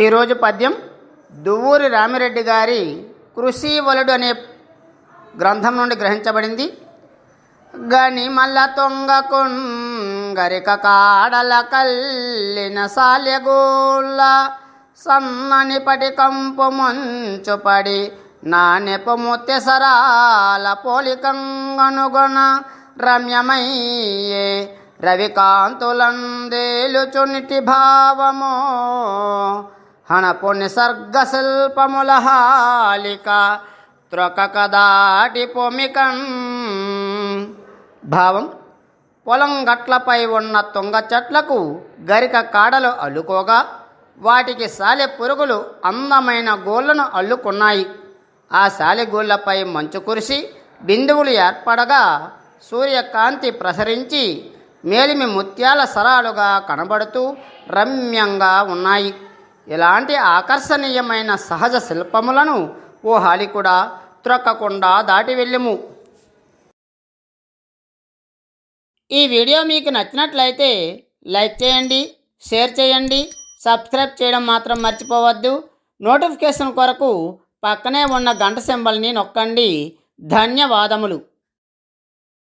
ఈరోజు పద్యం దువ్వూరి రామిరెడ్డి గారి కృషి వలుడు అనే గ్రంథం నుండి గ్రహించబడింది. గని మల్ల తొంగకున్ కాడల కల్లిన సాలెగూళ్ళ సన్నని పటి కంపు మంచు పడి నానెపు ముత్యసరాల పోలికంగనుగొన రమ్యమయ్యే రవికాంతులందేలుచునిటి భావమో హణపు నిసర్గ శిల్పముల హాలిక త్రొకక భావం పొలం గట్లపై ఉన్న తుంగ చెట్లకు గరిక కాడలు అల్లుకోగా వాటికి సాలె పురుగులు అందమైన గోళ్ళను అల్లుకున్నాయి. ఆ సాలెగోళ్ళపై మంచు కురిసి బిందువులు ఏర్పడగా సూర్యకాంతి ప్రసరించి మేలిమి ముత్యాల సరాలుగా కనబడుతూ రమ్యంగా ఉన్నాయి. ఇలాంటి ఆకర్షణీయమైన సహజ శిల్పములను ఓ హాలికుడా త్రొక్కకుండా దాటి వెళ్ళము. ఈ వీడియో మీకు నచ్చినట్లయితే లైక్ చేయండి షేర్ చేయండి సబ్స్క్రైబ్ చేయడం మాత్రం మర్చిపోవద్దు. నోటిఫికేషన్ కొరకు పక్కనే ఉన్న గంట సింబల్ని నొక్కండి. ధన్యవాదములు.